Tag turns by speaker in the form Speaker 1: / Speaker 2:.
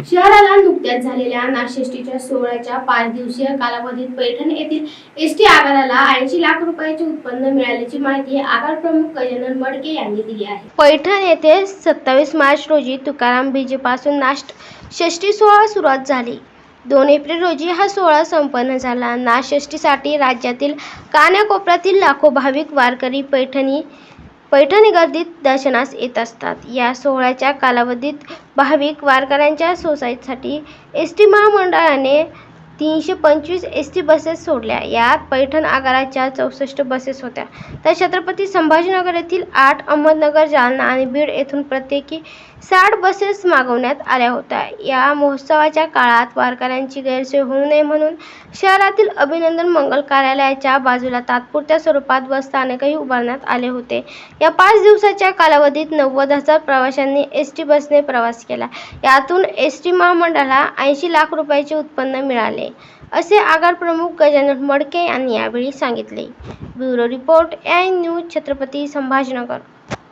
Speaker 1: शहराला नुकत्याच झालेल्या नागषष्टीच्या सोहळ्याच्या पाच दिवसीय कालावधीत पैठण येथील एस टी आगाराला ऐंशी लाख रुपयाचे उत्पन्न मिळाल्याची माहिती आगार प्रमुख गजानन मडके यांनी दिली आहे. पैठण येथे सत्तावीस मार्च रोजी तुकाराम बीजेपासून नाष्ट षष्टी सोहळा सुरुवात झाली. दोन एप्रिल रोजी हा सोहळा संपन्न झाला. नाषष्टीसाठी राज्यातील कानाकोपऱ्यातील लाखो भाविक वारकरी पैठणी पैठणी गर्दीत दर्शनास येत असतात. या सोहळ्याच्या कालावधीत भाविक वारकऱ्यांच्या सोसायटीसाठी एस टी महामंडळाने तीनशे पंचवीस एस टी बसेस सोडल्या. यात पैठण आगाराच्या चौसष्ट बसेस होत्या. तर छत्रपती संभाजीनगर येथील आठ अहमदनगर जालना आणि बीड येथून प्रत्येकी साठ बसेस मागवण्यात आल्या होत्या. या महोत्सवाच्या काळात वारकऱ्यांची गैरसोय होऊ नये म्हणून शहरातील अभिनंदन मंगल कार्यालयाच्या बाजूला तात्पुरत्या स्वरूपात बस स्थानकही उभारण्यात आले होते. या पाच दिवसाच्या कालावधीत नव्वद हजार प्रवाशांनी एस टी बसने प्रवास केला. यातून एस टी महामंडळाला ऐंशी लाख रुपयाचे उत्पन्न मिळाले. असे आगार प्रमुख गजानन मडके यांनी यावेळी सांगितले. Bureau report N news Chhatrapati Sambhajinagar.